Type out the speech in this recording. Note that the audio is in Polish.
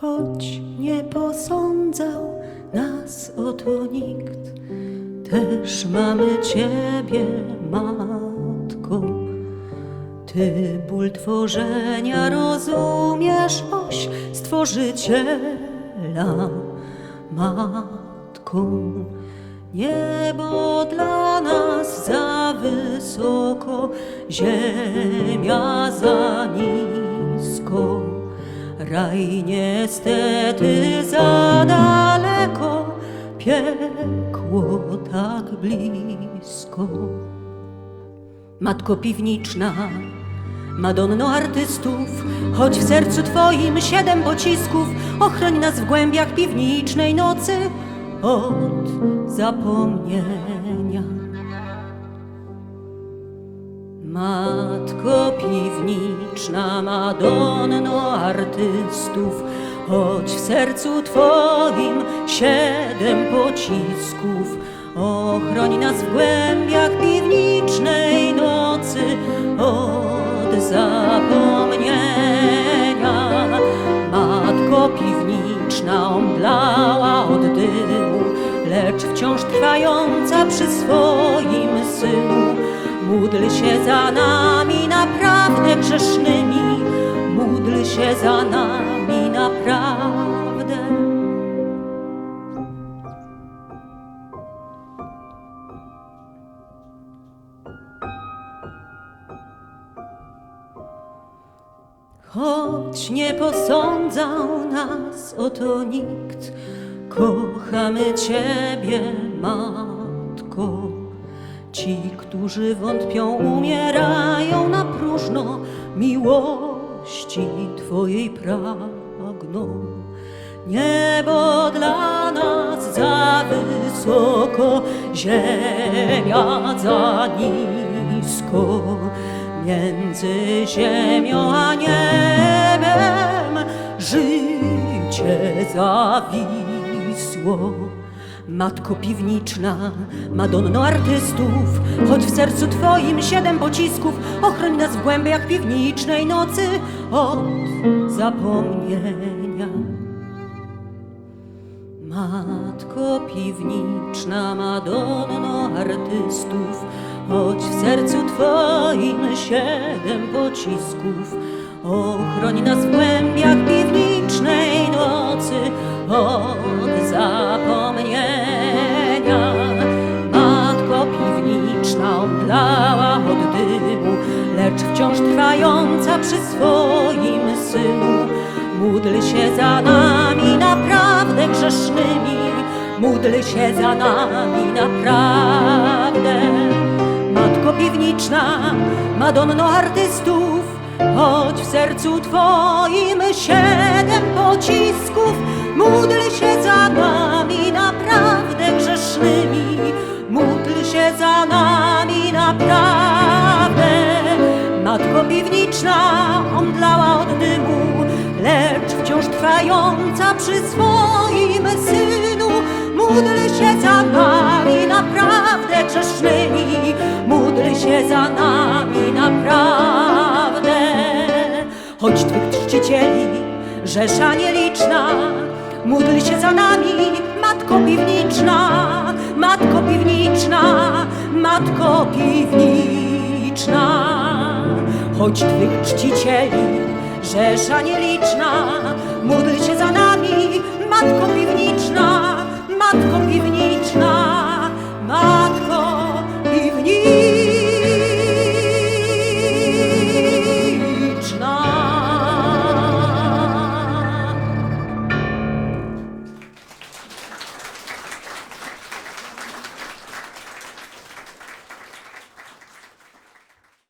Choć nie posądzał nas o to nikt, też mamy Ciebie, Matko. Ty ból tworzenia rozumiesz, oś Stworzyciela, Matko. Niebo dla nas za wysoko, ziemia za nisko. Raj niestety za daleko, piekło tak blisko. Matko piwniczna, Madonno artystów, choć w sercu Twoim siedem pocisków, ochroń nas w głębiach piwnicznej nocy od zapomnienia. Matko piwniczna, Madonno artystów, choć w sercu Twoim siedem pocisków, ochroń nas w głębiach piwnicznej nocy od zapomnienia. Matko piwniczna omdlała od dymu, lecz wciąż trwająca przy swoim synu. Módl się za nami naprawdę grzesznymi, módl się za nami naprawdę. Choć nie posądzał nas o to nikt, kochamy Ciebie, Matko. Ci, którzy wątpią, umierają na próżno, miłości Twojej pragną. Niebo dla nas za wysoko, ziemia za nisko. Między ziemią a niebem życie zawisło. Matko piwniczna, Madonno artystów, choć w sercu Twoim siedem pocisków, ochroń nas w głębiach piwnicznej nocy od zapomnienia. Matko piwniczna, Madonno artystów, choć w sercu Twoim siedem pocisków, ochroń nas w głębiach piwnicznej nocy Módl się za nami naprawdę grzesznymi, módl się za nami naprawdę. Matko piwniczna, Madonno artystów, choć w sercu Twoim siedem pocisków, módl się za nami naprawdę grzesznymi, módl się za nami naprawdę. Matko piwniczna omdlała od dymu, lecz wciąż trwająca przy swoim synu. Módl się za nami naprawdę grzesznymi, módl się za nami naprawdę. Choć Twych czcicieli rzesza nieliczna, módl się za nami, Matko piwniczna, Matko piwniczna, Matko piwniczna. Choć Twych czcicieli Rzesza nieliczna, módl się za nami, Matko Piwniczna, Matko Piwniczna, Matko